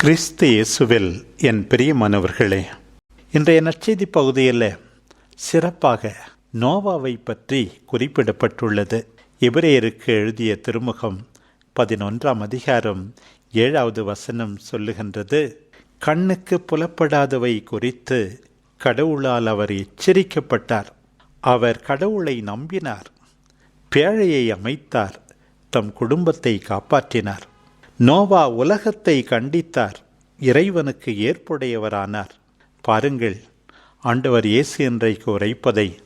கிறிஸ்து இயேசுவில் என் பெரிய பிரியமானவர்களே இன்றைய நற்செய்தி பகுதியில் சிறப்பாக நோவாவை பற்றி குறிப்பிடப்பட்டுள்ளது. எபிரேயருக்கு எழுதிய திருமுகம் பதினொன்றாம் அதிகாரம் ஏழாவது வசனம் சொல்லுகின்றது கண்ணுக்கு புலப்படாதவை குறித்து கடவுளால் அவர் எச்சரிக்கப்பட்டார். அவர் கடவுளை நம்பினார். பேழையை அமைத்தார். தம் குடும்பத்தை காப்பாற்றினார். நோவா உலகத்தை கண்டித்தார். இறைவனுக்கு ஏற்புடையவரானார். பாருங்கள் ஆண்டவர் இயேசு இன்றைக்கு உரைப்பதை.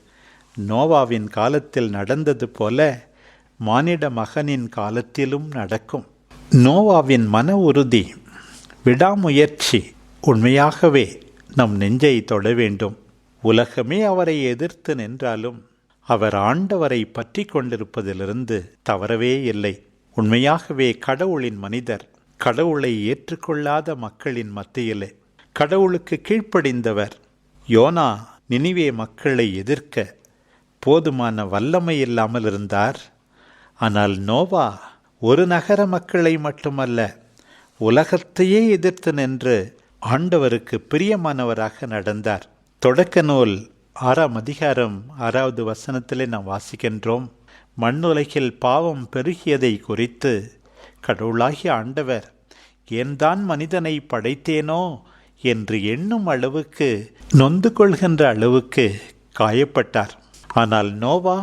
நோவாவின் காலத்தில் நடந்தது போல மானிட மகனின் காலத்திலும் நடக்கும். நோவாவின் மன உறுதி விடாமுயற்சி உண்மையாகவே நம் நெஞ்சை தொட வேண்டும். உலகமே அவரை எதிர்த்து நின்றாலும் அவர் ஆண்டவரை பற்றி கொண்டிருப்பதிலிருந்து தவறவே இல்லை. உண்மையாகவே கடவுளின் மனிதர் கடவுளை ஏற்றுக்கொள்ளாத மக்களின் மத்தியிலே. கடவுளுக்கு கீழ்ப்படிந்தவர் யோனா நினிவே மக்களை எதிர்க்க போதுமான வல்லமை இல்லாமல் இருந்தார். ஆனால் நோவா ஒரு நகர மக்களை மட்டுமல்ல உலகத்தையே எதிர்த்து நின்று ஆண்டவருக்கு பிரியமானவராக நடந்தார். தொடக்க நூல் ஆறாம் அதிகாரம் ஆறாவது வசனத்திலே நாம் வாசிக்கின்றோம். மண்ணுலகில் பாவம் பெருகியதை குறித்து கடவுளாகிய ஆண்டவர் ஏன்தான் மனிதனை படைத்தேனோ? என்று எண்ணும் அளவுக்கு நொந்து கொள்கின்ற அளவுக்கு காயப்பட்டார். ஆனால் நோவா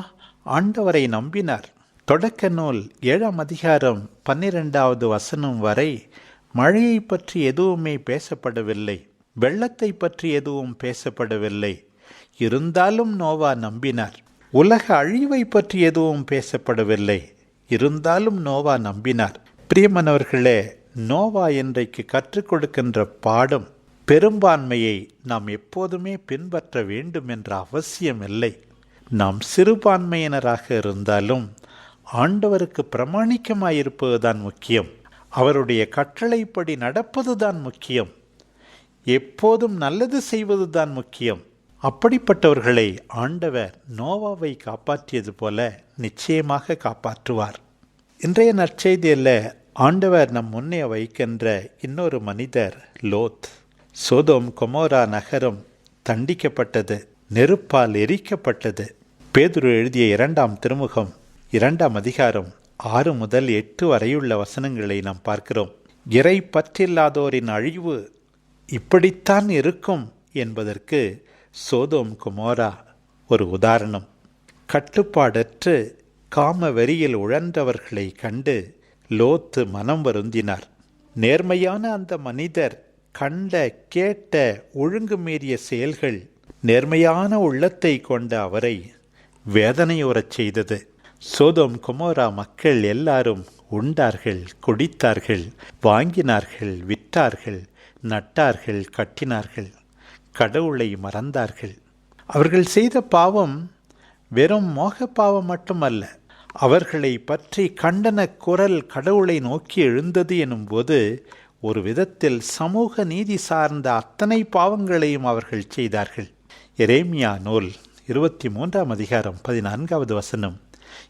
ஆண்டவரை நம்பினார். தொடக்க நூல் ஏழாம் அதிகாரம் பன்னிரெண்டாவது வசனம் வரை மழையை பற்றி எதுவுமே பேசப்படவில்லை வெள்ளத்தை பற்றி எதுவும் பேசப்படவில்லை இருந்தாலும் நோவா நம்பினார். உலக அழிவை பற்றி எதுவும் பேசப்படவில்லை. இருந்தாலும் நோவா நம்பினார். பிரியமனவர்களே நோவா இன்றைக்கு கற்றுக் கொடுக்கின்ற பாடம் பெரும்பான்மையை நாம் எப்போதுமே பின்பற்ற வேண்டும் என்ற அவசியம் இல்லை நாம் சிறுபான்மையினராக இருந்தாலும் ஆண்டவருக்கு பிரமாணிக்கமாயிருப்பதுதான் முக்கியம். அவருடைய கட்டளைப்படி நடப்பதுதான் முக்கியம். எப்போதும் நல்லது செய்வதுதான் முக்கியம். அப்படிப்பட்டவர்களை ஆண்டவர் நோவாவை காப்பாற்றியது போல நிச்சயமாக காப்பாற்றுவார். இன்றைய நற்செய்தியில் ஆண்டவர் நம் முன்னே வைக்கின்ற இன்னொரு மனிதர் லோத். சோதோம் கொமோரா நகரம் தண்டிக்கப்பட்டது நெருப்பால் எரிக்கப்பட்டது. பேதுரு எழுதிய இரண்டாம் திருமுகம் இரண்டாம் அதிகாரம் ஆறு முதல் எட்டு வரையுள்ள வசனங்களை நாம் பார்க்கிறோம். இறை பற்றில்லாதோரின் அழிவு இப்படித்தான் இருக்கும் என்பதற்கு சோதோம் குமோரா ஒரு உதாரணம். கட்டுப்பாடற்று காம வெறியில் உழன்றவர்களை கண்டு லோத்து மனம் வருந்தினார். நேர்மையான அந்த மனிதர் கண்ட கேட்ட ஒழுங்கு மீறிய செயல்கள் நேர்மையான உள்ளத்தை கொண்ட அவரை வேதனையுறச் செய்தது. சோதோம் குமோரா மக்கள் எல்லாரும் உண்டார்கள் குடித்தார்கள் வாங்கினார்கள் விற்றார்கள் நட்டார்கள் கட்டினார்கள். கடவுளை மறந்தார்கள். அவர்கள் செய்த பாவம் வெறும் மோக பாவம் மட்டுமல்ல அவர்களை பற்றி கண்டன குரல் கடவுளை நோக்கி எழுந்தது எனும்போது ஒரு விதத்தில் சமூக நீதி சார்ந்த அத்தனை பாவங்களையும் அவர்கள் செய்தார்கள். எரேமியா நூல் இருபத்தி மூன்றாம் அதிகாரம் பதினான்காவது வசனம்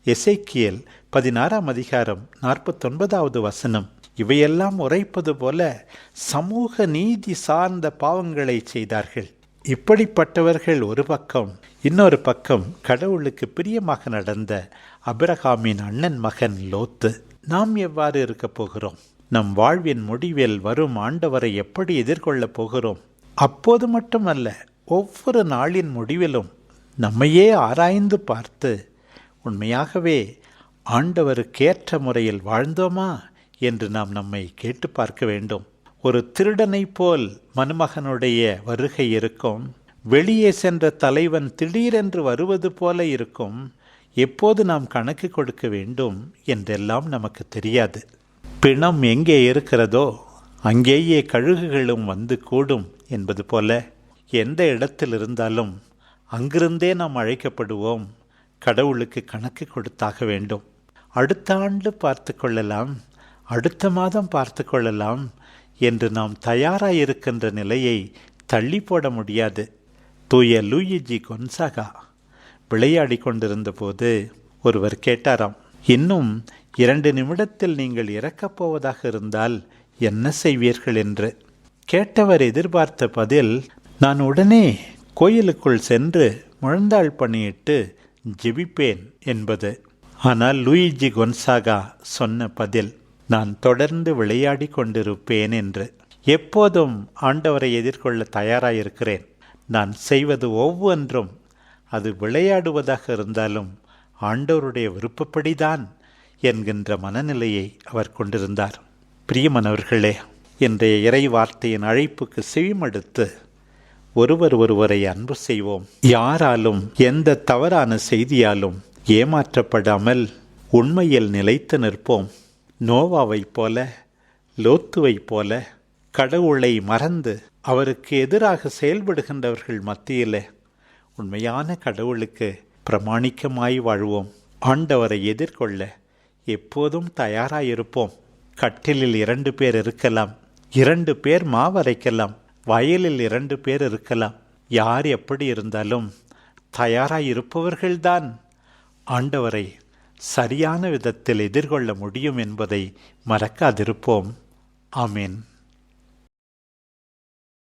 எசைக்கியல் பதினாறாம் அதிகாரம் நாற்பத்தொன்பதாவது வசனம் இவையெல்லாம் உரைப்பது போல சமூக நீதி சார்ந்த பாவங்களை செய்தார்கள். இப்படிப்பட்டவர்கள் ஒரு பக்கம் இன்னொரு பக்கம் கடவுளுக்கு பிரியமாக நடந்த அபிரகாமின் அண்ணன் மகன் லோத்து. நாம் எவ்வாறு இருக்கப் போகிறோம்? நம் வாழ்வின் முடிவில் வரும் ஆண்டவரை எப்படி எதிர்கொள்ளப் போகிறோம்? அப்போது மட்டுமல்ல ஒவ்வொரு நாளின் முடிவிலும் நம்மையே ஆராய்ந்து பார்த்து உண்மையாகவே ஆண்டவருக்கேற்ற முறையில் வாழ்ந்தோமா? என்று நாம் நம்மை கேட்டு பார்க்க வேண்டும். ஒரு திருடனைப் போல் மணமகனுடைய வருகை இருக்கும். வெளியே சென்ற தலைவன் திடீரென்று வருவது போல இருக்கும். எப்போது நாம் கணக்கு கொடுக்க வேண்டும் என்றெல்லாம் நமக்கு தெரியாது. பிணம் எங்கே இருக்கிறதோ அங்கேயே கழுகுகளும் வந்து கூடும் என்பது போல எந்த இடத்தில் இருந்தாலும் அங்கிருந்தே நாம் அழைக்கப்படுவோம். கடவுளுக்கு கணக்கு கொடுத்தாக வேண்டும். அடுத்த ஆண்டு பார்த்து கொள்ளலாம். அடுத்த மாதம் பார்த்து கொள்ளலாம் என்று நாம் தயாராயிருக்கின்ற நிலையை தள்ளி போட முடியாது. தூய லூயிஜி கொன்சாகா. விளையாடி கொண்டிருந்தபோது ஒருவர் கேட்டாராம் இன்னும் இரண்டு நிமிடத்தில் நீங்கள் இறக்கப் போவதாக இருந்தால் என்ன செய்வீர்கள்? என்று. கேட்டவர் எதிர்பார்த்த பதில் நான் உடனே கோயிலுக்குள் சென்று முழந்தாள் பணியிட்டு ஜெபிப்பேன் என்பது. ஆனால் லூயிஜி கொன்சாகா சொன்ன பதில் நான் தொடர்ந்து விளையாடி கொண்டிருப்பேன் என்று எப்போதும் ஆண்டவரை எதிர்கொள்ள தயாராயிருக்கிறேன். நான் செய்வது ஒவ்வொன்றும் அது விளையாடுவதாக இருந்தாலும் ஆண்டவருடைய விருப்பப்படிதான் என்கின்ற மனநிலையை அவர் கொண்டிருந்தார். பிரியமானவர்களே இன்றைய இறை வார்த்தையின் அழைப்புக்கு செவிமடுத்து ஒருவர் ஒருவரை அன்பு செய்வோம். யாராலும் எந்த தவறான செய்தியாலும் ஏமாற்றப்படாமல் உண்மையில் நிலைத்து நிற்போம். நோவாவைப் போல லோத்துவைப் போல கடவுளை மறந்து அவருக்கு எதிராக செயல்படுகின்றவர்கள் மத்தியில் உண்மையான கடவுளுக்கு பிரமாணிக்கமாய் வாழ்வோம். ஆண்டவரை எதிர்கொள்ள எப்போதும் தயாராயிருப்போம். கட்டிலில் இரண்டு பேர் இருக்கலாம் இரண்டு பேர் மாவரைக்கலாம் வயலில் இரண்டு பேர் இருக்கலாம். யார் எப்படி இருந்தாலும் தயாராயிருப்பவர்கள்தான் ஆண்டவரை சரியான விதத்தில் எதிர்கொள்ள முடியும் என்பதை மறக்காதிருப்போம். ஆமீன்.